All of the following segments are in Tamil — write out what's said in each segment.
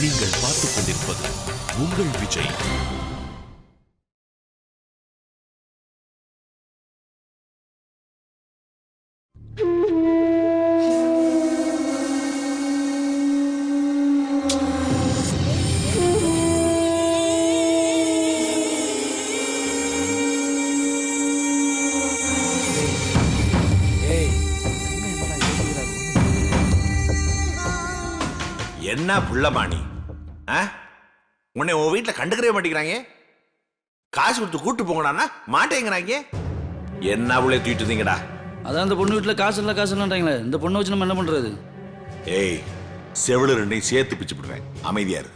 நீங்கள் பார்த்துக் கொண்டிருப்பது உங்கள் விஜய். என்ன புள்ளமாணி உன்னை உன் வீட்டில் கண்டுக்கவே மாட்டேங்கிறாங்க. காசு கொடுத்து கூட்டு போங்கடான்னா மாட்டேங்கிறாங்க. என்ன அவளே தூக்கிட்டு இருந்தீங்கடா அதான் அந்த பொண்ணு வீட்டில் காசு இல்லை காசு இல்லைன்றாங்களே. இந்த பொண்ணை வச்சு நம்ம என்ன பண்ணுறது ஏய் செவிலு ரெண்டையும் சேர்த்து பிச்சு விடுவேன் அமைதியா இரு.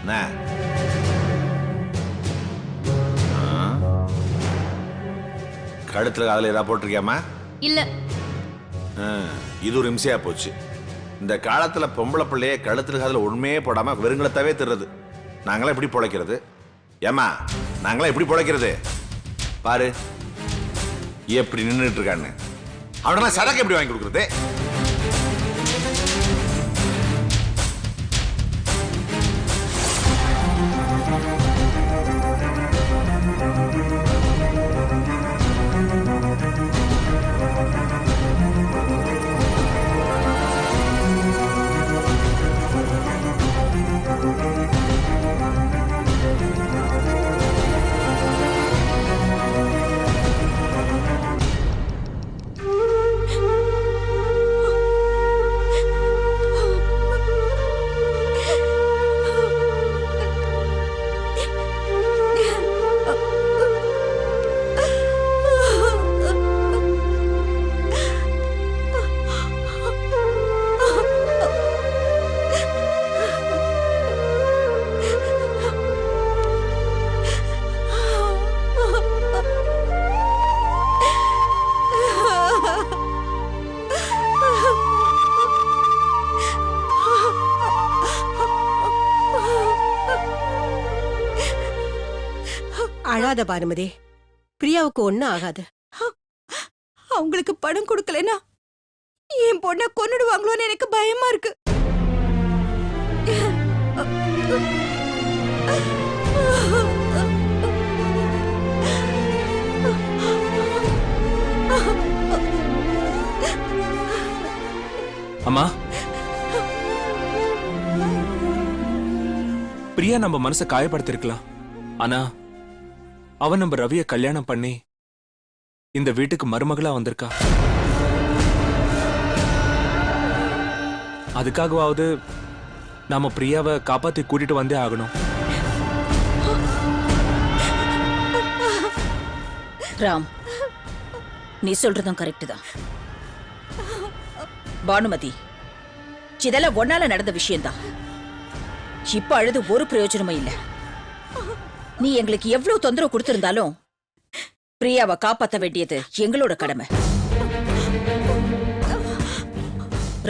என்ன? ஆ? கழுத்துல அதில் ஏதாவது போட்டிருக்கியாமா இல்ல. ஆ, இது ஒரு இம்சையா போச்சு. இந்த காலத்துல பொம்பளை பிள்ளைய கழுத்துல காதுல உண்மையே போடாம வெறுங்கலத்தாவே தருது நாங்களாம் எப்படி பொழைக்கிறது? ஏமா நாங்களாம் எப்படி பொழைக்கிறது? பாரு எப்படி நின்றுட்டு இருக்கான்னு. அவனெல்லாம் சரக்கு எப்படி வாங்கி கொடுக்குறது? அழாத பானுமதி பிரியாவுக்கு ஒண்ணும் ஆகாது. அவங்களுக்கு பணம் கொடுக்கலனா என் பொண்ணை கொன்னுடுவாங்களோன்னு எனக்கு பயமா இருக்கு. அம்மா. பிரியா நம்ம மனசை காயப்படுத்திருக்கலாம். ஆனா அவன் நம்ம ரவிய கல்யாணம் பண்ணி இந்த வீட்டுக்கு மருமகளா வந்திருக்கா. அதுக்காகவாவது நாம பிரியாவை காப்பாத்தி கூட்டிட்டு வந்தே ஆகணும். ராம் நீ சொல்றதும் கரெக்ட் தான். பானுமதி இதெல்லாம் ஒன்னால நடந்த விஷயம்தான். இப்ப அழுது ஒரு பிரயோஜனமும் இல்லை. நீ எங்களுக்கு எவ்வளவு தொந்தரவு கொடுத்திருந்தாலும் பிரியாவை காப்பாத்த வேண்டியது எங்களோட கடமை.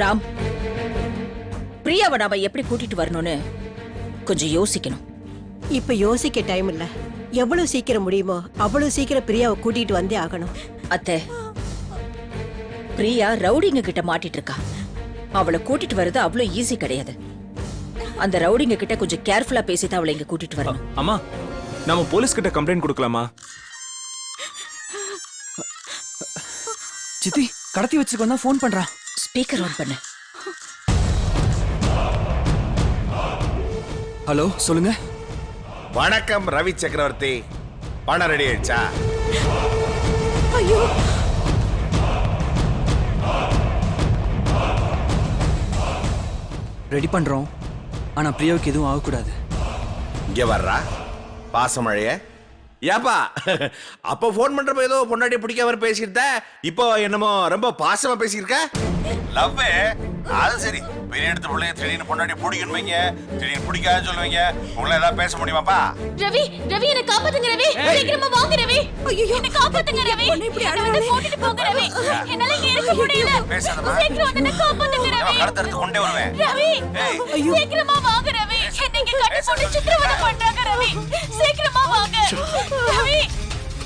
ராம் பிரியாவை நாம எப்படி கூட்டிட்டு வரணும்னு கொஞ்சம் யோசிக்கணும். இப்ப யோசிக்க டைம் இல்ல. எவ்வளவு சீக்கிரம் முடியுமோ அவ்வளவு சீக்கிரம் பிரியாவை கூட்டிட்டு வந்தே ஆகணும். அத்தை பிரியா ரவுடிங்க கிட்ட மாட்டிட்டு இருக்கா. அவளை கூட்டிட்டு வர்றது அவ்வளவு ஈஸி கிடையாது. அந்த ரவுடிங்க கிட்ட கொஞ்சம் கேர்ஃபுல்லா பேசிதான் அவளை இங்க கூட்டிட்டு வரணும். அம்மா நம்ம போலீஸ் கிட்ட கம்ப்ளைண்ட் கொடுக்கலாமா? சித்தி கடத்தி வச்சுக்க வந்தா ஃபோன் பண்றான். ஸ்பீக்கர் ஆன் பண்ணு. ஹலோ சொல்லுங்க. வணக்கம் ரவி சக்கரவர்த்தி. பணம் ரெடி ஆயிடுச்சா? ஐயோ. ரெடி பண்றோம். ஆனா பிரியாவுக்கு எதுவும் ஆகக்கூடாது. இங்க வர்றா. பாசமழைய. ஏப்பா அப்போ ஃபோன் பண்றப்ப ஏதோ பொண்டாட்டி பிடிக்காம பேசியிருந்த இப்போ என்னமோ ரொம்ப பாசமா பேசியிருக்க லவ் அது சரி. பெரிய இடத்து பிள்ளைய திடீர்னு பொண்டாட்டி பிடிக்கணும் வைங்க. திடீர்னு பிடிக்காதுன்னு சொல்லுவீங்க. உங்களை ஏதாவது பேச முடியுமாப்பா? ரவி ரவி என்ன காப்பாத்துங்க ரவி. சீக்கிரமா வாங்க ரவி. ஐயோ என்ன காப்பாத்துங்க ரவி. இப்படி என்னை வந்து அழறாளே. கூட்டிட்டு போங்க ரவி. என்னால இங்க இருக்க முடியல. சீக்கிரம் வந்து என்ன காப்பாத்துங்க ரவி. கடத்தெடுத்து கொண்டே வருவேன். ரவி ஏய். சீக்கிரமா வாங்க ரவி. என்ன இங்க கட்டி போட்டு சித்திரவதை பண்றாங்க ரவி. சீக்கிரமா வாங்க. ரவி.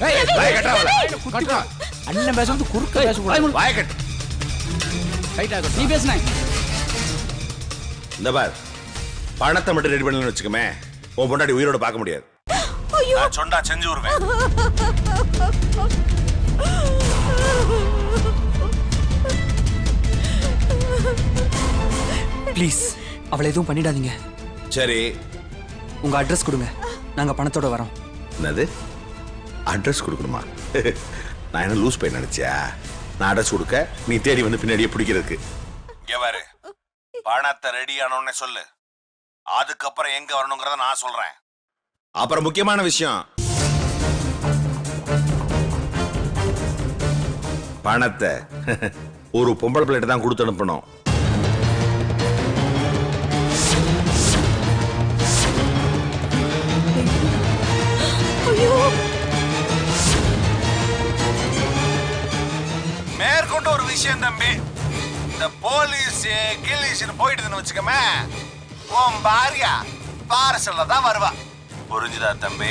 வாய கட்டாவல அண்ணன் பேசுறது குறுக்க பேசக்கூடாது. வாய கட்டு. நீ பேசுன. இந்த பார் பணத்தை மட்டும் ரெடி பண்ணலன்னு வச்சுக்கமே உன் பொண்டாடி உயிரோட பார்க்க முடியாது. நான் சொன்னா செஞ்சு விடுவேன். ப்ளீஸ் அவளை எதுவும் பண்ணிடாதீங்க. சரி. உங்க அட்ரஸ் கொடுங்க. நாங்க பணத்தோட வரோம். என்னது? அட்ரஸ் கொடுக்கணுமா? நான் என்ன லூஸ் போய் நினைச்சியா? நான் அட்ரஸ் கொடுக்க நீ தேடி வந்து பின்னாடியே பிடிக்கிறதுக்கு. எவரு பணத்தை ரெடி ஆனோடனே சொல்லு. அதுக்கப்புறம் எங்க வரணுங்கிறத நான் சொல்றேன். அப்புறம் முக்கியமான விஷயம். பணத்தை ஒரு பொம்பளை பிள்ளைகிட்ட தான் கொடுத்து அனுப்பணும். மேற்கொண்டு ஒரு விஷயம் தம்பி. இந்த போலீஸ் கில்லீஸ்னு போயிட்டுதுன்னு வச்சுக்கமே உன் பாரியா? பார்சல்ல தான் வருவா. புரிஞ்சுதா தம்பி?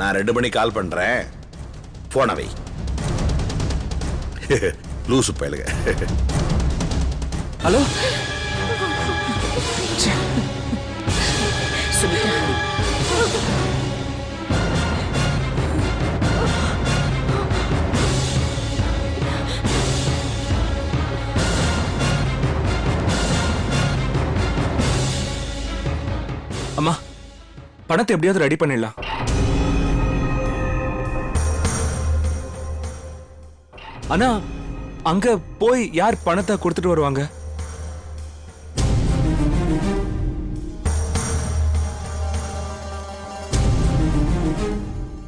நான் ரெண்டு மணி கால் பண்றேன். போன வை. லூசு பயலுங்க ஹலோ? பணத்தை எப்படியாவது ரெடி பண்ணிடலாம். ஆனா அங்க போய் யார் பணத்தை கொடுத்துட்டு வருவாங்க?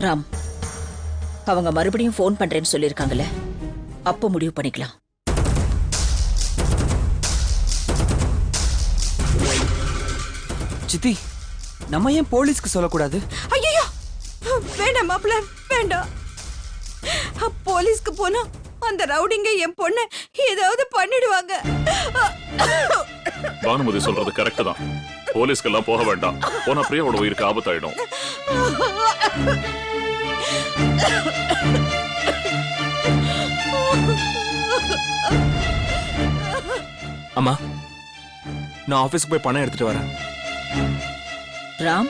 ராம் அவங்க மறுபடியும் ஃபோன் பண்றேன்னு சொல்லியிருக்காங்கல்ல அப்போ முடிவு பண்ணிக்கலாம். சித்தி நம்ம ஏன் போலீஸ்க்கு சொல்லக்கூடாது? ஐயோ வேண்டாம் மாப்பிள்ள வேண்டாம். போலீஸ்க்கு போனா அந்த ரவுடிங்க என் பொண்ண ஏதாவது பண்ணிடுவாங்க. பானுமதி சொல்றது கரெக்ட் தான். போலீஸ்க்கெல்லாம் போக வேண்டாம். போன பிரியாவோட உயிருக்கு ஆபத்தாயிடும். அம்மா நான் ஆபீஸ்க்கு போய் பணம் எடுத்துட்டு வரேன். ராம்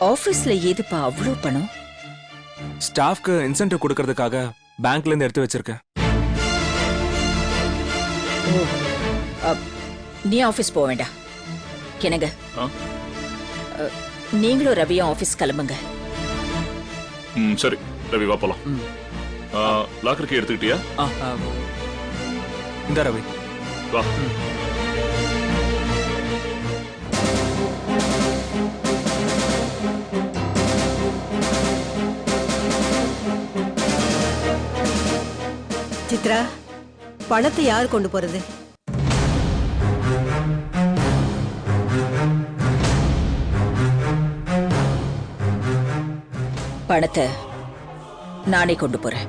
ஆபீஸ்ல ஏதுப்பா அவ்வளோ பணம்? ஸ்டாஃப்க்கு இன்சென்டிவ் கொடுக்கறதுக்காக பேங்க்ல இருந்து எடுத்து வச்சிருக்கேன். அப், நீ ஆபீஸ் போக வேண்டாம் என்னங்க ஆ? அ, நீங்களும் ரவியும் ஆபீஸ் கிளம்புங்க. ம் சரி. ரவி வா போலாம். லாக்கருக்கு எடுத்துக்கிட்டியா? ஆ, ஆ, இந்த ரவி. வா. சித்ரா பணத்தை யார் கொண்டு போறது? பணத்தை நானே கொண்டு போறேன்.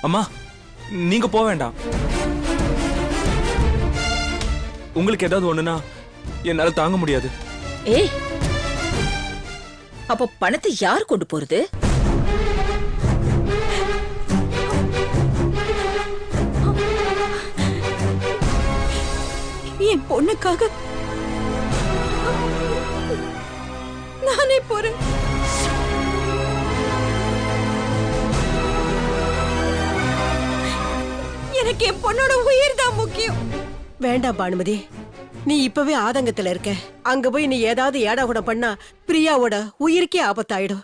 அம்மா நீங்க போக வேண்டாம். உங்களுக்கு ஏதாவது ஒண்ணுனா என்னால தாங்க முடியாது. ஏய் அப்போ பணத்தை யார் கொண்டு போறது? என் பொண்ணுக்காக நானே போறேன். எனக்கு என் பொண்ணோட உயிர் தான் முக்கியம். வேண்டாம் பானுமதி. நீ இப்பவே ஆதங்கத்துல இருக்க. அங்க போய் நீ ஏதாவது ஏடா கூட பண்ணா பிரியாவோட உயிருக்கே ஆபத்தாயிடும்.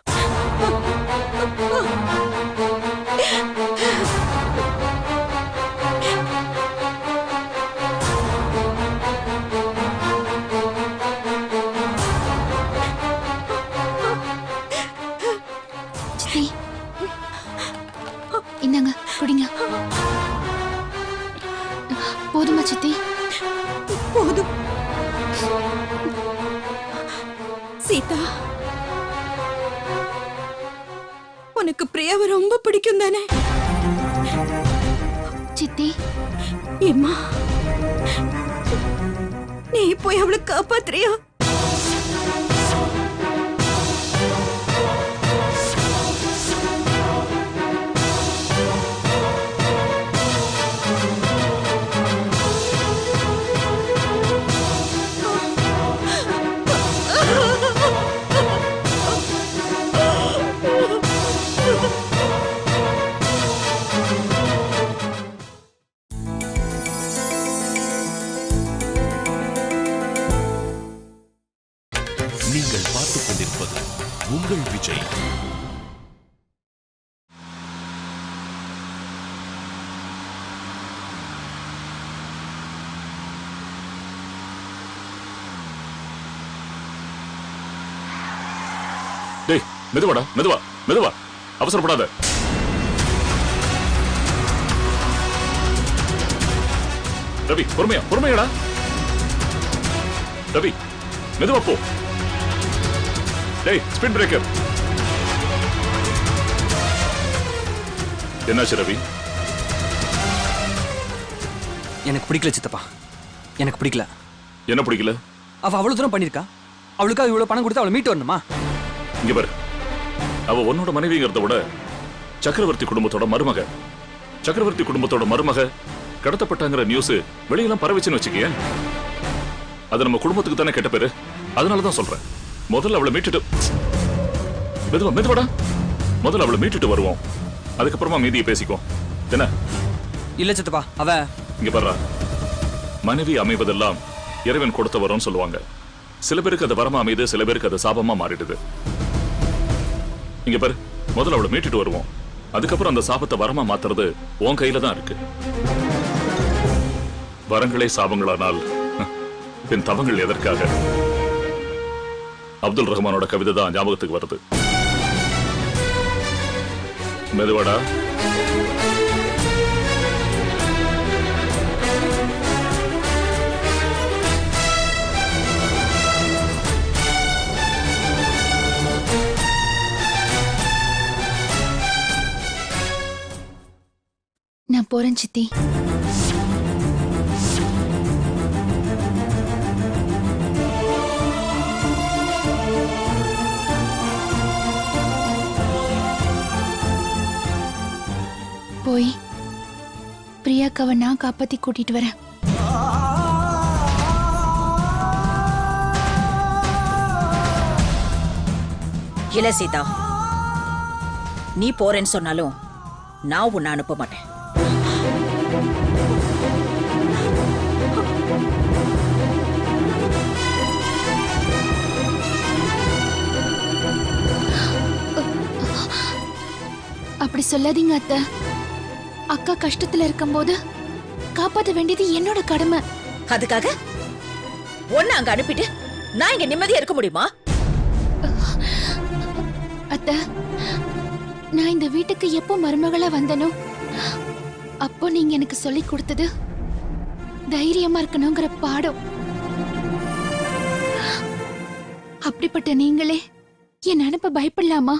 சித்தி. குடிங்க. போதுமா சித்தி? உனக்கு பிரியாவை ரொம்ப பிடிக்கும் தானே? சித்தி. ஏம்மா? நீ போய் அவளை காப்பாத்துறியா? டேய் மெதுவாடா மெதுவா மெதுவா. அவசரப்படாத. ரவி பொறுமையா பொறுமையாடா. ரவி மெதுவா போ. டேய் ஸ்பீட் பிரேக்கர் என்னாச்சு ரவி? எனக்கு பிடிக்கல சித்தப்பா. எனக்கு பிடிக்கல. என்ன பிடிக்கல? அவ அவ்வளவு தூரம் பண்ணிருக்கா. அவளுக்காக இவ்வளவு பணம் கொடுத்து அவளை மீட்டு வரணுமா? இங்க பாரு. அவ உன்னோட மனைவிங்கிறத விட சக்கரவர்த்தி குடும்பத்தோட மருமக. சக்கரவர்த்தி குடும்பத்தோட மருமக கடத்தப்பட்டாங்கிற நியூஸ் வெளியெல்லாம் பரவிச்சுன்னு வச்சுக்கேன் அது நம்ம குடும்பத்துக்கு தானே கெட்ட பேரு. அதனால தான் சொல்றேன். முதல்ல அவளை மீட்டுட்டு மெதுவா மெதுவாடா முதல்ல அவளை மீட்டுட்டு வருவோம். அதுக்கப்புறமா மீதியை பேசிக்குவோம். என்ன? இல்ல சித்தப்பா அவ இங்க பாரு மனைவி அமைவதெல்லாம் இறைவன் கொடுத்த வரம்னு சொல்லுவாங்க. சில பேருக்கு அது வரமா அமையுது சில பேருக்கு அது சாபமா மாறிடுது. இங்க பாரு முதல்ல அவளை மீட்டுட்டு வருவோம். அதுக்கப்புறம் அந்த சாபத்தை வரமா மாத்துறது உன் கையில தான் இருக்கு. வரங்களே சாபங்களானால் என் தவங்கள் எதற்காக? அப்துல் ரஹ்மானோட கவிதை தான் ஞாபகத்துக்கு வருது மெதுவாடா. நான் போறேன் சித்தி. போய் பிரியாக்காவை நான் காப்பாத்தி கூட்டிட்டு வரேன். இல்ல சீதா. நீ போறேன்னு சொன்னாலும் நான் உன்னை அனுப்ப மாட்டேன். அப்படி சொல்லாதீங்க அத்தை. அக்கா கஷ்டத்துல இருக்கும்போது காப்பாத்த வேண்டியது என்னோட கடமை. அதுக்காக உன்னை அங்க அனுப்பிட்டு நான் இங்க நிம்மதியா இருக்க முடியுமா? அத்தை நான் இந்த வீட்டுக்கு எப்போ மருமகளா வந்தனோ அப்போ நீங்க எனக்கு சொல்லி கொடுத்தது தைரியமா இருக்கணுங்கிற பாடம். அப்படிப்பட்ட நீங்களே என் அனுப்ப பயப்படலாமா?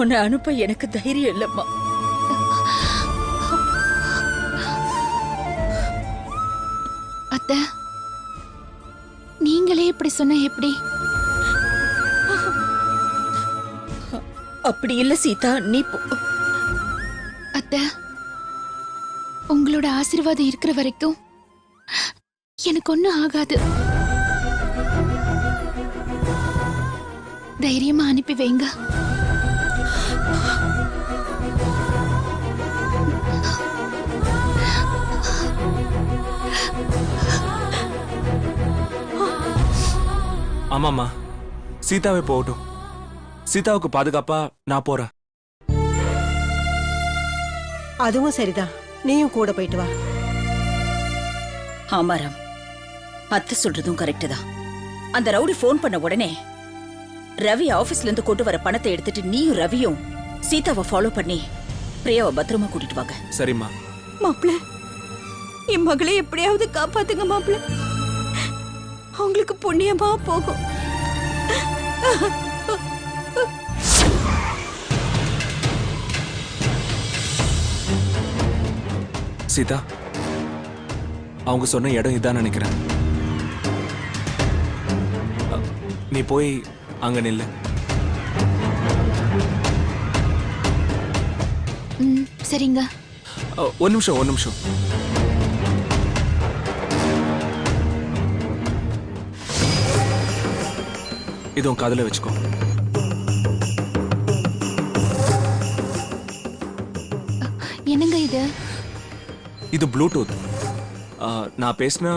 உன்னை அனுப்ப எனக்கு தைரியம் இல்லம்மா. அத்தை நீங்களே இப்படி சொன்ன எப்படி? அப்படி இல்ல சீதா நீ போ. அத்தை உங்களோட ஆசீர்வாதம் இருக்கிற வரைக்கும் எனக்கு ஒண்ணும் ஆகாது. தைரியமா அனுப்பி வைங்க. ஆமாம்மா. சீதாவே போகட்டும். சீதாவுக்கு பாதுகாப்பா நான் போறேன். அதுவும் சரிதான் நீயும் கூட போயிட்டு வா. ஆமாராம் அத்தை சொல்றதும் கரெக்ட் தான். அந்த ரவுடி ஃபோன் பண்ண உடனே ரவி ஆபீஸ்ல இருந்து கொண்டு வர பணத்தை எடுத்துட்டு நீயும் ரவியும் சீதாவை ஃபாலோ பண்ணி பிரியாவை பத்திரமா கூட்டிட்டு வாங்க. சரிம்மா. மாப்பிள என் மகளை எப்படியாவது காப்பாத்துங்க மாப்பிள அவங்களுக்கு புண்ணியமா போகும். சீதா அவங்க சொன்ன இடம் இதான் நினைக்கிறேன். நீ போய் அங்க நில்லு. ம் சரிங்க. ஒரு நிமிஷம் ஒரு நிமிஷம். இது உன் காதுல வச்சுக்கோ. என்னங்க இது? இது ப்ளூடூத் நான் பேசினா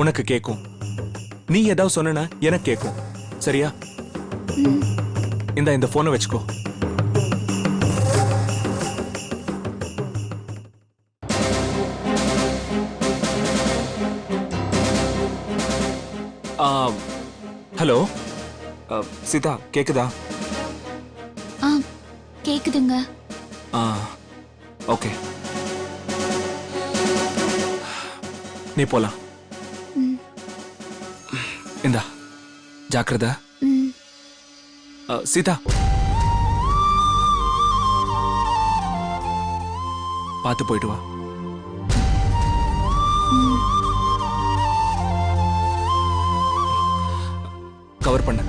உனக்கு கேட்கும் நீ ஏதாவது சொன்னா எனக்கு கேட்கும் சரியா? இந்த இந்த போனை வச்சுக்கோ. ஹலோ? சீதா கேக்குதா? ஆ கேக்குதுங்க. ஆ ஓகே. நீ போலாம். இந்தா ஜாக்கிரதா. சீதா பார்த்து போயிட்டு வா. கவர் பண்ண.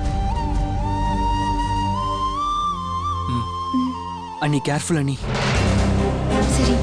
அண்ணி கேர்ஃபுல் அண்ணி சரி.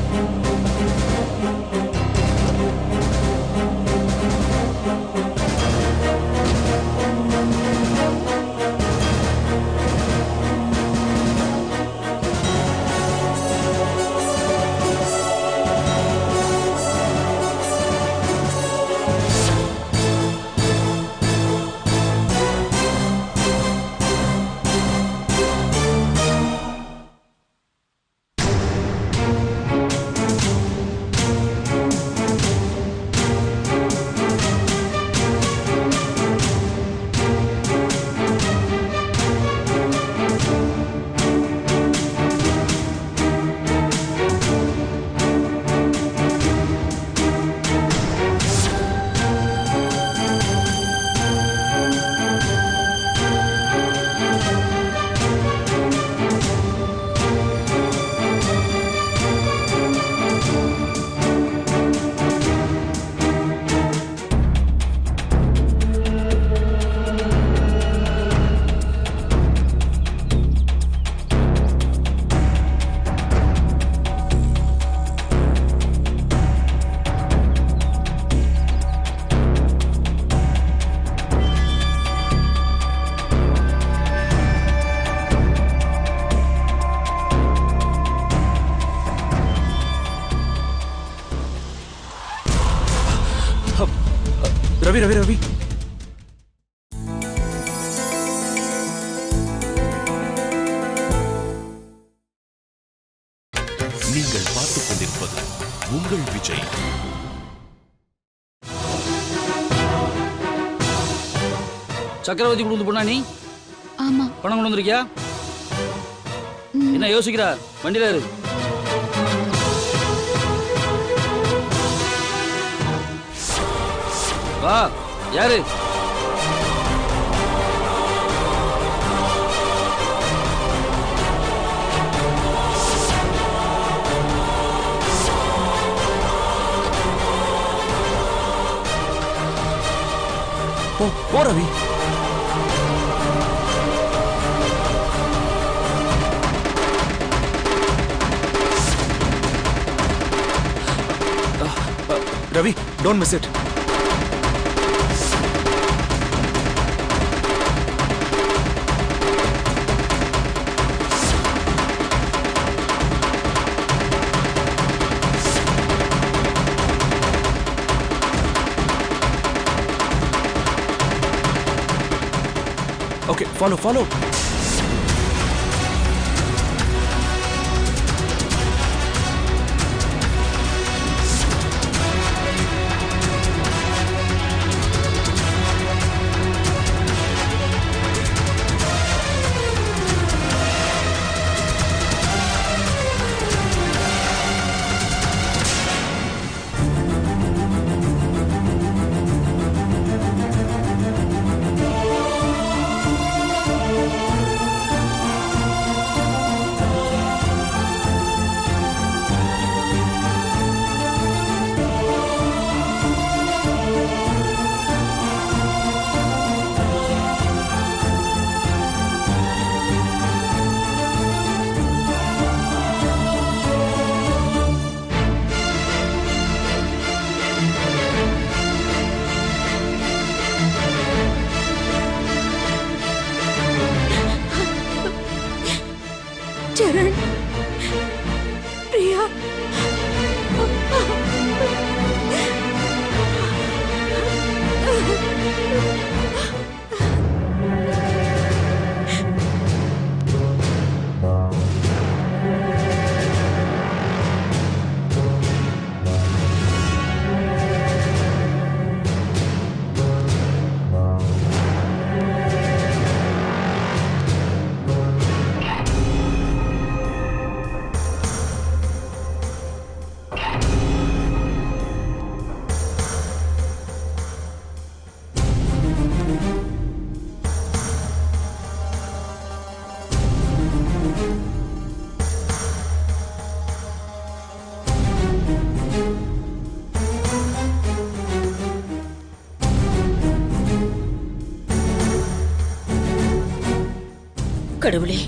ரவி ரவி ரவி நீங்கள் பார்த்துக் கொண்டிருப்பது உங்கள் விஜய். சக்கரவர்த்தி கொடுத்து பொண்ணா நீ? ஆமா. பணம் கொண்டு வந்திருக்கியா. என்ன யோசிக்கிறா? வண்டியில இரு. வா யாரு? போ Ravi. Ravi don't miss it okay follow follow கடவுளே.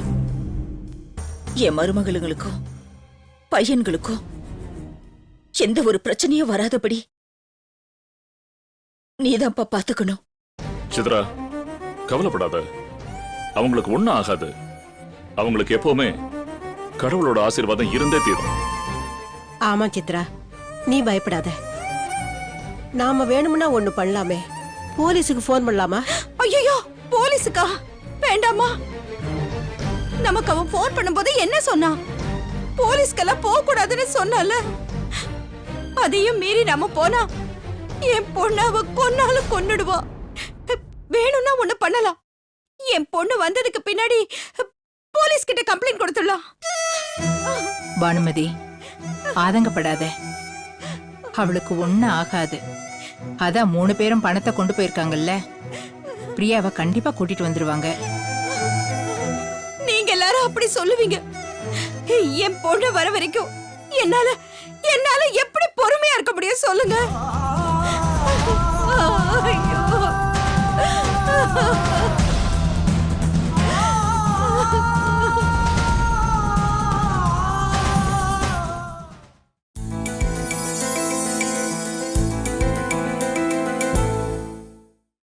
என் மருமகளுங்களுக்கும் பையன்களுக்கும் எந்த ஒரு பிரச்சனையும் வராதபடி நீதான்ப்பா பாத்துக்கணும் சித்ரா கவலைப்படாத. அவங்களுக்கு ஒண்ணும் ஆகாது. அவங்களுக்கு எப்பவுமே கடவுளோட ஆசீர்வாதம் இருந்தே தீரும். ஆமா சித்ரா நீ பயப்படாத. நாம வேணும்னா ஒண்ணு பண்ணலாமே. போலீஸுக்கு ஃபோன் பண்ணலாமா? ஐயோ போலீஸுக்கா? வேண்டாமா? நமக்கு அவன் போன் பண்ணும்போது என்ன சொன்னான் போலீஸ்க்கெல்லாம் போக கூடாதுன்னு சொன்னால. அதையும் மீறி நம்ம போனா என் பொண்ணு அவ கொன்னாலும் கொன்னுடுவா. வேணும்னா ஒண்ணு பண்ணலாம். என் பொண்ணு வந்ததுக்கு பின்னாடி போலீஸ் கிட்ட கம்ப்ளைண்ட் கொடுத்துடலாம். பானுமதி ஆதங்கப்படாத. அவளுக்கு ஒண்ணும் ஆகாது. அதான் மூணு பேரும் பணத்தை கொண்டு போயிருக்காங்கல்ல. பிரியாவை கண்டிப்பா கூட்டிட்டு வந்துருவாங்க. எப்படி அப்படி சொல்லுவீங்க? என் பொண்ணு வர வரைக்கும் என்னால என்னால எப்படி பொறுமையா இருக்க முடியும் சொல்லுங்க. ஐயோ.